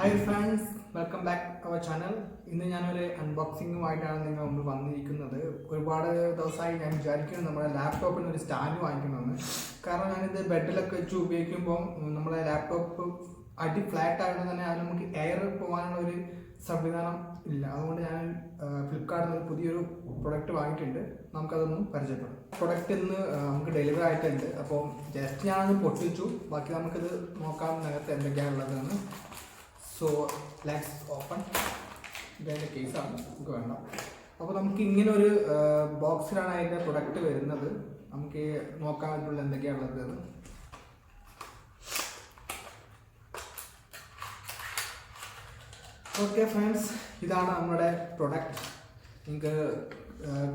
Hi friends welcome back our channel ഇന്ന് ഞാനൊരു അൺബോക്സിങ്ങുമായിട്ടാണ് നിങ്ങൾ മുമ്പ് വന്നിരിക്കുന്നത്. ഒരുപാട് ദിവസമായി ഞാൻ വിചാരിക്കുന്നു നമ്മുടെ ലാപ്ടോപ്പിന് ഒരു സ്റ്റാൻഡ് വാങ്ങിക്കണമെന്ന്. കാരണം ഞാനിത് ബെഡിലൊക്കെ വെച്ച് ഉപയോഗിക്കുമ്പോൾ നമ്മുടെ ലാപ്ടോപ്പ് അടി ഫ്ലാറ്റ് ആയതുകൊണ്ട് തന്നെ അത് നമുക്ക് എയർ പോകാനുള്ള ഒരു സംവിധാനം ഇല്ല. അതുകൊണ്ട് ഞാൻ ഫ്ലിപ്കാർട്ടിൽ നിന്ന് പുതിയൊരു പ്രൊഡക്റ്റ് വാങ്ങിയിട്ടുണ്ട്. നമുക്കതൊന്ന് പരിചയപ്പെടാം. പ്രൊഡക്റ്റ് ഇന്ന് നമുക്ക് ഡെലിവറി ആയിട്ടുണ്ട്. അപ്പോൾ ജസ്റ്റ് ഞാനത് പൊട്ടിച്ചു. ബാക്കി നമുക്കിത് നോക്കാം അതിനകത്ത് എന്തൊക്കെയാണ് ഉള്ളതെന്ന്. സോ ലെറ്റ്സ് ഓപ്പൺ ഇതിന്റെ കേസാണ് നമുക്ക് വേണ്ട അപ്പോൾ നമുക്ക് ഇങ്ങനെ ഒരു ബോക്സിലാണ് അതിന്റെ പ്രൊഡക്റ്റ് വരുന്നത്. നമുക്ക് നോക്കാൻ പറ്റുള്ള എന്തൊക്കെയാണ് ഉള്ളത് എന്ന്. ഓക്കെ ഫ്രണ്ട്സ് ഇതാണ് നമ്മുടെ പ്രൊഡക്റ്റ് നിങ്ങൾക്ക്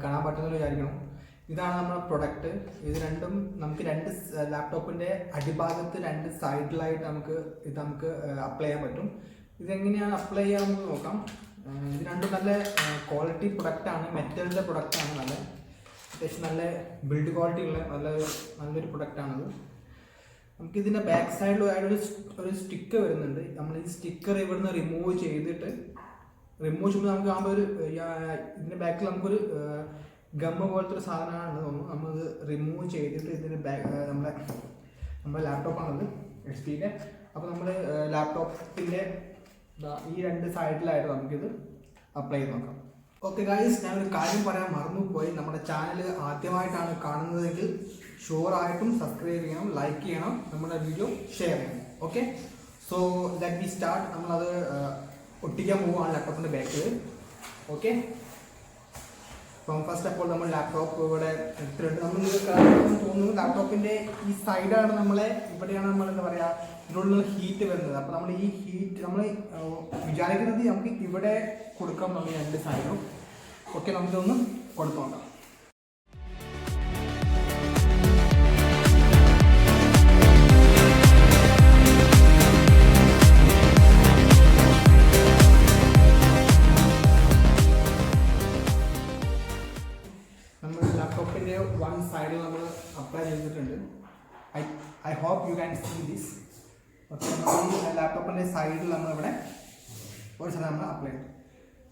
കാണാൻ പറ്റുന്നൊരു വിചാരിക്കണം ഇതാണ് നമ്മുടെ പ്രൊഡക്റ്റ് ഇത് രണ്ടും നമുക്ക് രണ്ട് ലാപ്ടോപ്പിന്റെ അടിഭാഗത്ത് രണ്ട് സൈഡിലായിട്ട് നമുക്ക് ഇത് നമുക്ക് അപ്ലൈ ചെയ്യാൻ പറ്റും. ഇതെങ്ങനെയാണ് അപ്ലൈ ചെയ്യാമെന്ന് നോക്കാം. ഇത് രണ്ടും നല്ല ക്വാളിറ്റി പ്രൊഡക്റ്റാണ് പ്രൊഡക്റ്റ് ആണ് നല്ല അത്യാവശ്യം നല്ല ബിൽഡ് ക്വാളിറ്റി ഉള്ള നല്ല നല്ലൊരു പ്രൊഡക്റ്റ് പ്രൊഡക്റ്റാണത് നമുക്ക് ഇതിന്റെ ബാക്ക് സൈഡിലായിട്ട് ഒരു ഒരു സ്റ്റിക്കർ വരുന്നുണ്ട്. നമ്മൾ ഈ സ്റ്റിക്കർ ഇവിടുന്ന് റിമൂവ് ചെയ്തിട്ട് റിമൂവ് ചെയ്യുമ്പോൾ നമുക്ക് ആകുമ്പോൾ ഒരു ഇതിന്റെ ബാക്കിൽ നമുക്കൊരു ഗമ്മ പോലത്തെ ഒരു സാധനമാണ് തോന്നുന്നു. നമ്മളത് റിമൂവ് ചെയ്തിട്ട് ഇതിന്റെ ബാക്ക് നമ്മുടെ നമ്മുടെ ലാപ്ടോപ്പാണത് എച്ച് പിയുടെ അപ്പോൾ നമ്മൾ ലാപ്ടോപ്പിന്റെ ഈ രണ്ട് സൈഡിലായിട്ട് നമുക്കിത് അപ്ലൈ ചെയ്ത് നോക്കാം. ഓക്കെ ഗായ്സ് ഒരു കാര്യം പറയാൻ മറന്നുപോയി. നമ്മുടെ ചാനൽ ആദ്യമായിട്ടാണ് കാണുന്നതെങ്കിൽ ഷുവറായിട്ടും സബ്സ്ക്രൈബ് ചെയ്യണം ലൈക്ക് ചെയ്യണം നമ്മുടെ വീഡിയോ ഷെയർ ചെയ്യണം. Okay so let be start നമ്മളത് ഒട്ടിക്കാൻ പോവുകയാണ് ലാപ്ടോപ്പിന്റെ ബാക്കിൽ ഓക്കെ അപ്പം ഫസ്റ്റ് അപ്പോൾ നമ്മൾ ലാപ്ടോപ്പ് ഇവിടെ എടുത്തിട്ടുണ്ട്. നമ്മൾ തോന്നുന്നു ലാപ്ടോപ്പിന്റെ ഈ സൈഡാണ് നമ്മളെ ഇവിടെയാണ് നമ്മൾ എന്താ പറയുക ഇതിനുള്ള ഹീറ്റ് വരുന്നത്. അപ്പോൾ നമ്മൾ ഈ ഹീറ്റ് നമ്മൾ വിചാരിക്കുന്നത് നമുക്ക് ഇവിടെ കൊടുക്കാം നമ്മൾ രണ്ട് സൈഡും ഒക്കെ നമുക്കൊന്ന് കൊടുത്തു വൺ സൈഡിൽ നമ്മൾ അപ്ലൈ ചെയ്തിട്ടുണ്ട്. I I hope you can see this okay ലാപ്ടോപ്പിന്റെ സൈഡിൽ നമ്മളിവിടെ ഒരു സ്ഥലം നമ്മൾ അപ്ലൈ ചെയ്തു.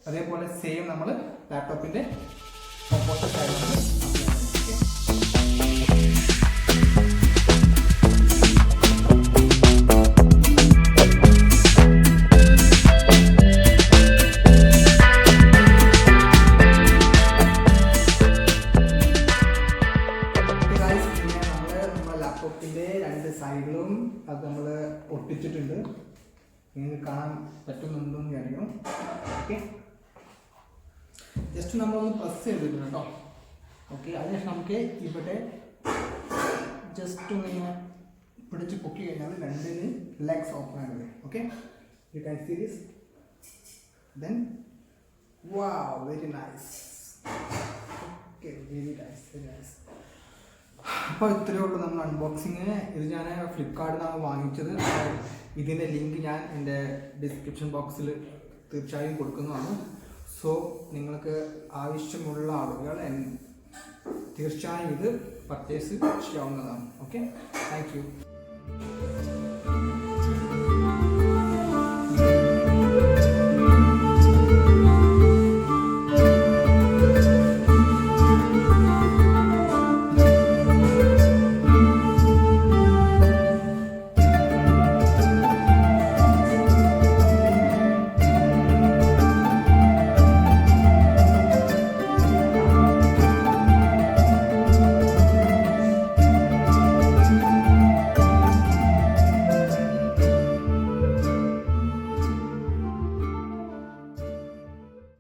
അതേപോലെ സെയിം നമ്മൾ ലാപ്ടോപ്പിന്റെ ഓപ്പോസിറ്റ് സൈഡിൽ നമ്മൾ ഒട്ടിച്ചിട്ടുണ്ട് നിങ്ങൾക്ക് കാണാൻ പറ്റുന്നുണ്ടോ എന്ന് വിചാരിക്കണം ഓക്കെ ജസ്റ്റ് നമ്മളൊന്ന് പ്രസ് ചെയ്തിട്ടുണ്ട് കേട്ടോ. ഓക്കെ അതിനുശേഷം നമുക്ക് ഇവിടെ ജസ്റ്റ് ഒന്ന് ഇങ്ങനെ പിടിച്ച് പൊക്കി കഴിഞ്ഞാൽ രണ്ടിന് ലെഗ്സ് ഓപ്പൺ ആകുന്നത് okay you can see this then wow very nice okay very nice very nice അപ്പോൾ ഇത്രയേ ഉള്ളൂ നമ്മൾ അൺബോക്സിങ് ഇത് ഞാൻ ഫ്ലിപ്കാർട്ടിൽ നിന്നാണ് വാങ്ങിച്ചത്. ഇതിന്റെ ലിങ്ക് ഞാൻ എന്റെ ഡിസ്ക്രിപ്ഷൻ ബോക്സിൽ തീർച്ചയായും കൊടുക്കുന്നതാണ്. സോ നിങ്ങൾക്ക് ആവശ്യമുള്ള ആളുകൾ തീർച്ചയായും ഇത് പർച്ചേസ് ചെയ്യാവുന്നതാണ്. Okay thank you